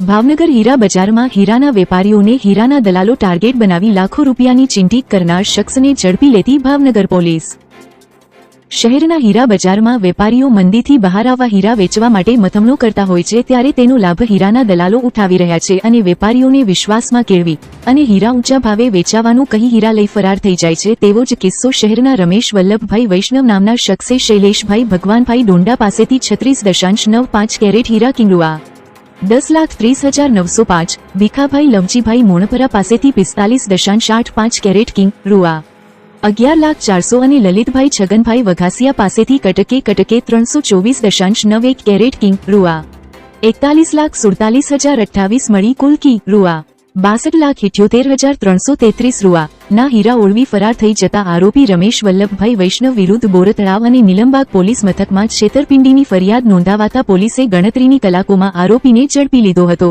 ભાવનગર હીરા બજારમાં હીરાના વેપારીઓને હીરાના દલાલો ટાર્ગેટ બનાવી લાખો રૂપિયાની ચિંતિત કરનાર શખ્સને ઝડપી લેતી ભાવનગર પોલીસ. શહેરના હીરા બજારમાં વેપારીઓ મંદીથી બહાર આવવા હીરા વેચવા માટે મથમણો કરતા હોય છે ત્યારે તેનો લાભ હીરાના દલાલો ઉઠાવી રહ્યા છે અને વેપારીઓને વિશ્વાસમાં કેળવી અને હીરા ઊંચા ભાવે વેચાવાનું કહી હીરા લઈ ફરાર થઈ જાય છે. તેવો જ કિસ્સો શહેરના રમેશ વલ્લભભાઈ વૈષ્ણવ નામના શખ્સે શૈલેષભાઈ ભગવાનભાઈ ડોંડા પાસેથી છત્રીસ દશાંશ નવ પાંચ કેરેટ હીરા કિંગળુઆ દસ લાખ ત્રીસ હજાર નવસો પાંચ. ભીખાભાઈ લવજીભાઈ મોણપરા પાસેથી પિસ્તાલીસ દશાંશ આઠ પાંચ કેરેટ કિંગ રૂઆ. અગિયાર લાખ ચારસો અને લલિતભાઈ છગનભાઈ વઘાસિયા પાસેથી કટકે કટકે ત્રણસો ચોવીસ દશાંશ નવ એક કેરેટ કિંગ રૂઆ. એકતાલીસ લાખ સુડતાલીસ હજાર અઠ્ઠાવીસ મળી કુલ કી રૂઆ. બાસઠ લાખ ઇઠ્યોતેર હજાર ત્રણસો તેત્રીસ રૂઆ. ના હીરા ઓળવી ફરાર થઈ જતા આરોપી રમેશ વલ્લભભાઈ વૈષ્ણવ વિરુદ્ધ બોરતળાવ અને નિલંબાગ પોલીસ મથકમાં છેતરપિંડીની ફરિયાદ નોંધાવાતા પોલીસે ગણતરીની કલાકોમાં આરોપીને ઝડપી લીધો હતો.